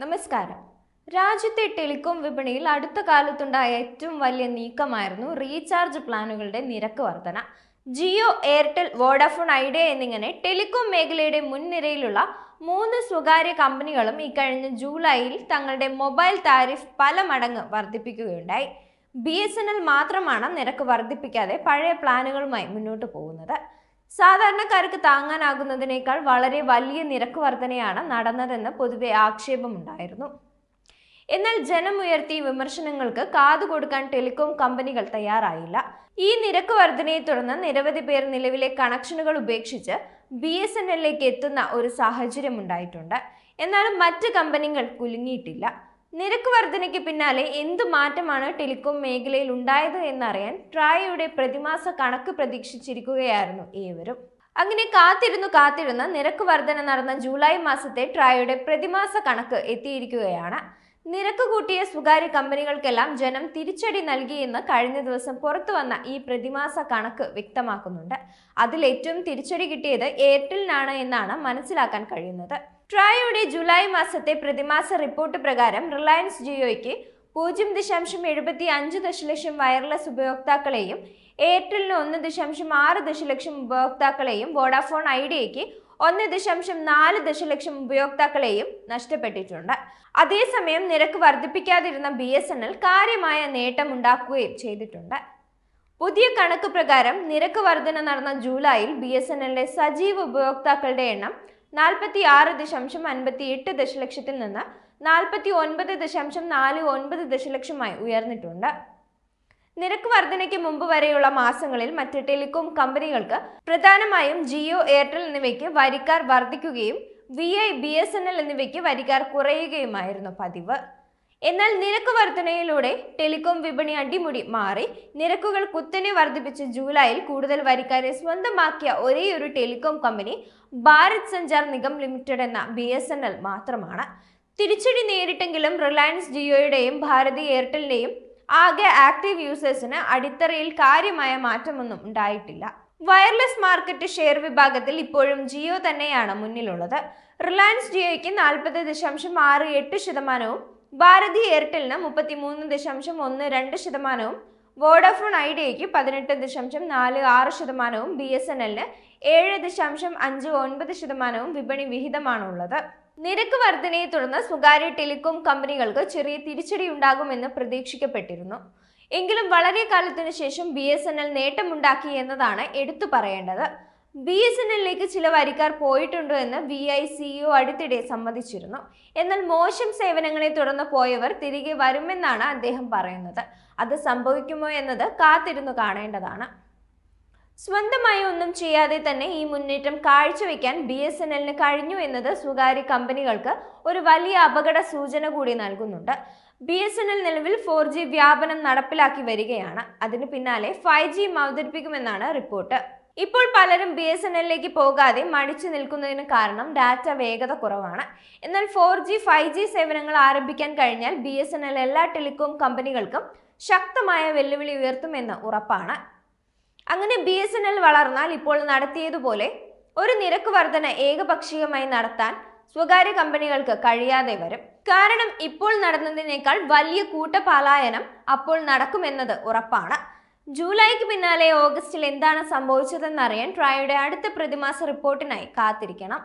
നമസ്കാരം. രാജ്യത്തെ ടെലികോം വിപണിയിൽ അടുത്ത കാലത്തുണ്ടായ ഏറ്റവും വലിയ നീക്കമായിരുന്നു റീചാർജ് പ്ലാനുകളുടെ നിരക്ക് വർധന. ജിയോ എയർടെൽ വോഡാഫോൺ ഐഡിയ എന്നിങ്ങനെ ടെലികോം മേഖലയുടെ മുൻനിരയിലുള്ള മൂന്ന് സ്വകാര്യ കമ്പനികളും ഇക്കഴിഞ്ഞ ജൂലൈയിൽ തങ്ങളുടെ മൊബൈൽ താരിഫ് പല മടങ്ങ് വർദ്ധിപ്പിക്കുകയുണ്ടായി. ബി മാത്രമാണ് നിരക്ക് വർദ്ധിപ്പിക്കാതെ പഴയ പ്ലാനുകളുമായി മുന്നോട്ട് പോകുന്നത്. സാധാരണക്കാർക്ക് താങ്ങാനാകുന്നതിനേക്കാൾ വളരെ വലിയ നിരക്ക് വർധനയാണ് നടന്നതെന്ന് പൊതുവെ ആക്ഷേപമുണ്ടായിരുന്നു. എന്നാൽ ജനമുയർത്തിയ വിമർശനങ്ങൾക്ക് കാതുകൊടുക്കാൻ ടെലികോം കമ്പനികൾ തയ്യാറായില്ല. ഈ നിരക്ക് വർധനയെ തുടർന്ന് നിരവധി പേർ നിലവിലെ കണക്ഷനുകൾ ഉപേക്ഷിച്ച് ബി എസ് എൻ എല്ലിലേക്ക് എത്തുന്ന ഒരു സാഹചര്യം ഉണ്ടായിട്ടുണ്ട് എന്നാലും മറ്റ് കമ്പനികൾ കുലുങ്ങിയിട്ടില്ല. നിരക്ക് വർധനയ്ക്ക് പിന്നാലെ എന്തു മാറ്റമാണ് ടെലികോം മേഖലയിൽ ഉണ്ടായത് എന്നറിയാൻ ട്രായയുടെ പ്രതിമാസ കണക്ക് പ്രതീക്ഷിച്ചിരിക്കുകയായിരുന്നു ഏവരും. അങ്ങനെ കാത്തിരുന്നു കാത്തിരുന്ന നിരക്ക് വർധന നടന്ന ജൂലൈ മാസത്തെ ട്രായയുടെ പ്രതിമാസ കണക്ക് എത്തിയിരിക്കുകയാണ്. നിരക്ക് കൂട്ടിയ സ്വകാര്യ കമ്പനികൾക്കെല്ലാം ജനം തിരിച്ചടി നൽകിയെന്ന് കഴിഞ്ഞ ദിവസം പുറത്തു വന്ന ഈ പ്രതിമാസ കണക്ക് വ്യക്തമാക്കുന്നുണ്ട്. അതിൽ ഏറ്റവും തിരിച്ചടി കിട്ടിയത് എയർടെലിനാണ് എന്നാണ് മനസ്സിലാക്കാൻ കഴിയുന്നത്. ട്രായയുടെ ജൂലൈ മാസത്തെ പ്രതിമാസ റിപ്പോർട്ട് പ്രകാരം റിലയൻസ് ജിയോയ്ക്ക് പൂജ്യം ദശാംശം എഴുപത്തി അഞ്ച് ദശലക്ഷം വയർലെസ് ഉപയോക്താക്കളെയും എയർടെലിന് ഒന്ന് ദശാംശം ആറ് ദശലക്ഷം ഉപയോക്താക്കളെയും വോഡാഫോൺ ഐഡിയയ്ക്ക് ഒന്ന് ദശാംശം നാല് ദശലക്ഷം ഉപയോക്താക്കളെയും നഷ്ടപ്പെട്ടിട്ടുണ്ട്. അതേസമയം നിരക്ക് വർദ്ധിപ്പിക്കാതിരുന്ന ബി എസ് എൻ എൽ കാര്യമായ നേട്ടമുണ്ടാക്കുകയും ചെയ്തിട്ടുണ്ട്. പുതിയ കണക്ക് പ്രകാരം നിരക്ക് വർധന നടന്ന ജൂലൈയിൽ ബി എസ് എൻ എല്ലിലെ സജീവ ഉപയോക്താക്കളുടെ എണ്ണം നാൽപ്പത്തി ആറ് ദശാംശം അൻപത്തി എട്ട് ദശലക്ഷത്തിൽ നിന്ന് നാൽപ്പത്തി ഒൻപത് ദശാംശം നാല് ഒൻപത് ദശലക്ഷമായി ഉയർന്നിട്ടുണ്ട്. നിരക്ക് വർധനയ്ക്ക് മുമ്പ് വരെയുള്ള മാസങ്ങളിൽ മറ്റ് ടെലികോം കമ്പനികൾക്ക് പ്രധാനമായും ജിയോ എയർടെൽ എന്നിവയ്ക്ക് വരിക്കാർ വർദ്ധിക്കുകയും V I B S N L എന്നിവയ്ക്ക് വരിക്കാർ കുറയുകയുമായിരുന്നു പതിവ്. എന്നാൽ നിരക്ക് വർധനയിലൂടെ ടെലികോം വിപണി അടിമുടി മാറി. നിരക്കുകൾ കുത്തനെ വർദ്ധിപ്പിച്ച് ജൂലൈയിൽ കൂടുതൽ വരിക്കാരെ സ്വന്തമാക്കിയ ഒരേയൊരു telecom company Bharat Sanchar Nigam limited എന്ന ബി മാത്രമാണ്. തിരിച്ചടി നേരിട്ടെങ്കിലും റിലയൻസ് ജിയോയുടെയും ഭാരതി എയർടെലിന്റെയും ആകെ ആക്റ്റീവ് യൂസേഴ്സിന് അടിത്തറയിൽ കാര്യമായ മാറ്റമൊന്നും ഉണ്ടായിട്ടില്ല. വയർലെസ് മാർക്കറ്റ് ഷെയർ വിഭാഗത്തിൽ ഇപ്പോഴും ജിയോ തന്നെയാണ് മുന്നിലുള്ളത്. റിലയൻസ് ജിയോയ്ക്ക് നാൽപ്പത് ദശാംശം ആറ് എട്ട് ശതമാനവും ഭാരതി എയർടെലിന് മുപ്പത്തിമൂന്ന് ദശാംശം ഒന്ന് രണ്ട് ശതമാനവും വോഡാഫോൺ ഐഡിയയ്ക്ക് പതിനെട്ട് ദശാംശം നാല് ആറ് ശതമാനവും ബി എസ് എൻ എല്ലിന് ഏഴ് ദശാംശം അഞ്ച് ഒൻപത് ശതമാനവും വിപണി വിഹിതമാണുള്ളത്. നിരക്ക് വർധനയെ തുടർന്ന് സ്വകാര്യ ടെലികോം കമ്പനികൾക്ക് ചെറിയ തിരിച്ചടി ഉണ്ടാകുമെന്ന് പ്രതീക്ഷിക്കപ്പെട്ടിരുന്നു. എങ്കിലും വളരെ കാലത്തിനു ശേഷം ബി എസ് എൻ എൽ നേട്ടമുണ്ടാക്കി എന്നതാണ് എടുത്തു പറയേണ്ടത്. ബി എസ് എൻ എല്ലിലേക്ക് ചില വരിക്കാർ പോയിട്ടുണ്ടോ എന്ന് വി ഐ സിഇഒ അടുത്തിടെ സമ്മതിച്ചിരുന്നു. എന്നാൽ മോശം സേവനങ്ങളെ തുടർന്ന് പോയവർ തിരികെ വരുമെന്നാണ് അദ്ദേഹം പറയുന്നത്. അത് സംഭവിക്കുമോ എന്നത് കാത്തിരുന്നു കാണേണ്ടതാണ്. സ്വന്തമായി ഒന്നും ചെയ്യാതെ തന്നെ ഈ മുന്നേറ്റം കാഴ്ചവെക്കാൻ ബി എസ് എൻ എല്ലിന് കഴിഞ്ഞു എന്നത് സ്വകാര്യ കമ്പനികൾക്ക് ഒരു വലിയ അപകട സൂചന കൂടി നൽകുന്നുണ്ട്. ബി എസ് എൻ എൽ നിലവിൽ ഫോർ ജി വ്യാപനം നടപ്പിലാക്കി വരികയാണ്. അതിന് പിന്നാലെ ഫൈവ് ജിയും അവതരിപ്പിക്കുമെന്നാണ് റിപ്പോർട്ട്. ഇപ്പോൾ പലരും ബി എസ് എൻ എല്ലിലേക്ക് പോകാതെ മടിച്ചു നിൽക്കുന്നതിന് കാരണം ഡാറ്റ വേഗത കുറവാണ്. എന്നാൽ ഫോർ ജി ഫൈവ് ജി സേവനങ്ങൾ ആരംഭിക്കാൻ കഴിഞ്ഞാൽ ബി എസ് എൻ എൽ എല്ലാ ടെലികോം കമ്പനികൾക്കും ശക്തമായ വെല്ലുവിളി ഉയർത്തുമെന്ന് ഉറപ്പാണ്. അങ്ങനെ ബി എസ് എൻ എൽ വളർന്നാൽ ഇപ്പോൾ നടത്തിയതുപോലെ ഒരു നിരക്ക് വർധന ഏകപക്ഷീയമായി നടത്താൻ സ്വകാര്യ കമ്പനികൾക്ക് കഴിയാതെ വരും. കാരണം ഇപ്പോൾ നടന്നതിനേക്കാൾ വലിയ കൂട്ടപാലായനം അപ്പോൾ നടക്കുമെന്നത് ഉറപ്പാണ്. ജൂലൈക്ക് പിന്നാലെ ഓഗസ്റ്റിൽ എന്താണ് സംഭവിച്ചതെന്നറിയാൻ ട്രായുടെ അടുത്ത പ്രതിമാസ റിപ്പോർട്ടിനായി കാത്തിരിക്കണം.